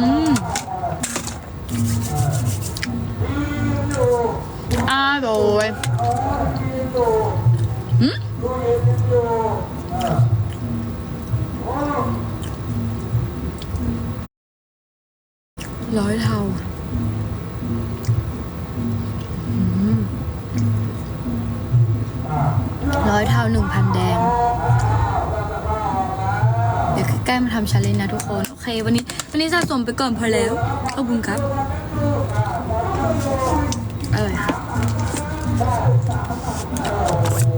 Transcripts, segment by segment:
อืมอร่อ มาทำชาเลนจ์นะทุกคน โอเค วันนี้ วันนี้สะสมไปก่อนพอแล้วขอบคุณครับอร่อยค่ะ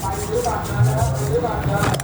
ไปหรือบางนะครับไปหรือบางนะ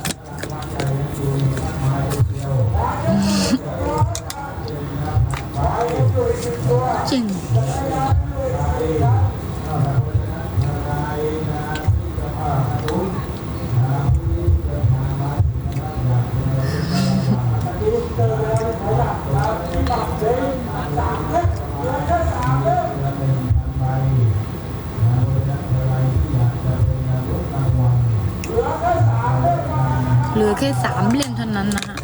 แค่สามเล่มเท่านั้นนะฮะ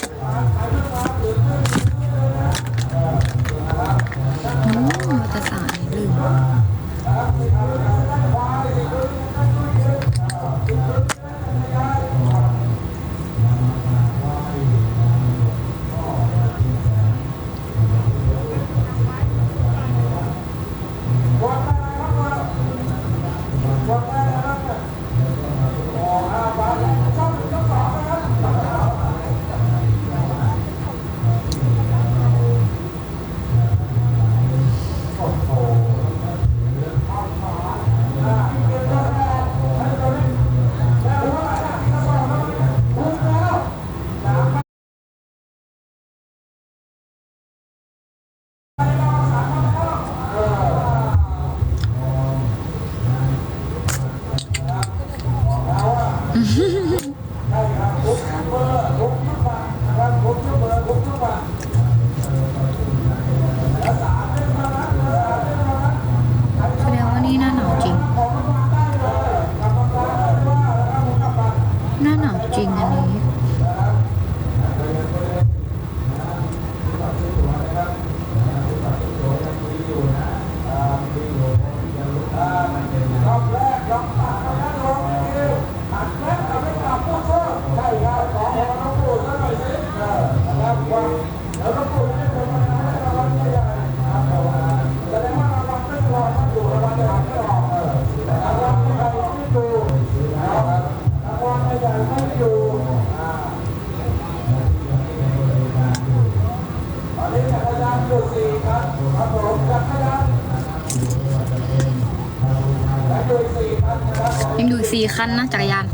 คันนะจักรยาน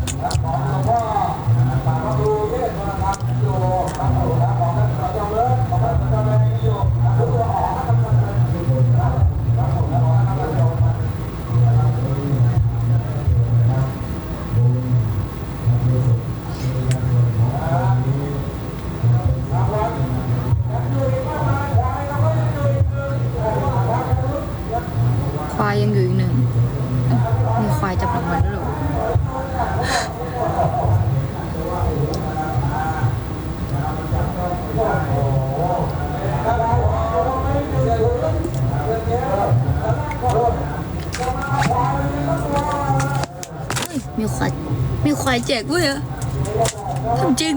มีควายมีควายแจกด้วยเหรอทำจริง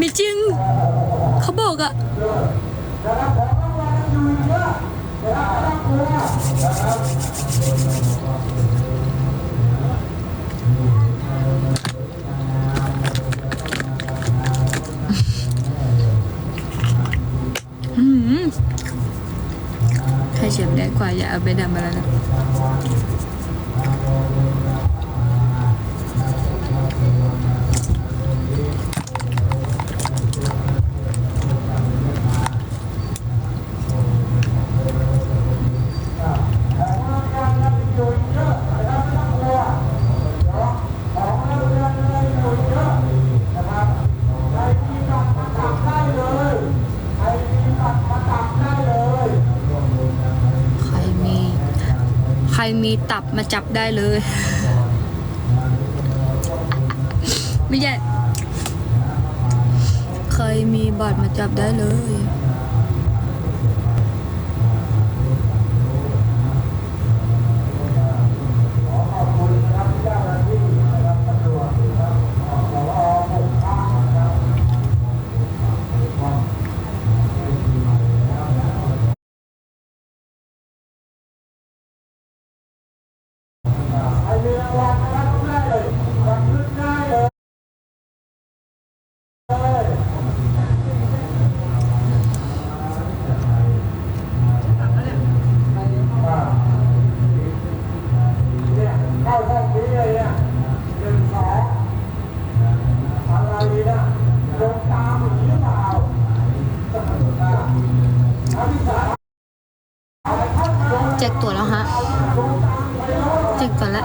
มีจริง เขาบอกอะใครเฉียบได้กว่าอย่าเอาไปดำมาแล้วนะ มีตับมาจับได้เลย ไม่ใช่ใครมีบัตรมาจับได้เลย แจกตั๋วแล้วฮะแจ็คตัวแล้ว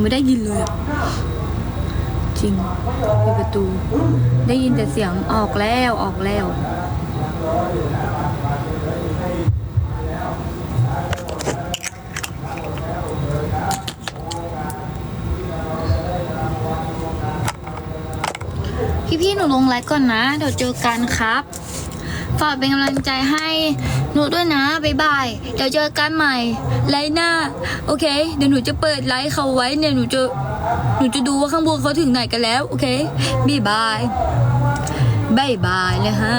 ไม่ได้ยินเลยอะจริงปิดประตู ได้ยินแต่เสียงออกแล้วออกแล้วพี่ๆหนูลงไลฟ์ก่อนนะ เดี๋ยวเจอกันครับ ฝากเป็นกำลังใจให้ หนูด้วยนะบ๊ายบาย เดี๋ยวเจอกันใหม่ ไลน์หน้า โอเค เดี๋ยวหนูจะเปิดไลน์เขาไว้เนี่ยหนูจะหนูจะดูว่าข้างบนเขาถึงไหนกันแล้ว โอเคบ๊ายบายบ๊ายบายเลยฮะ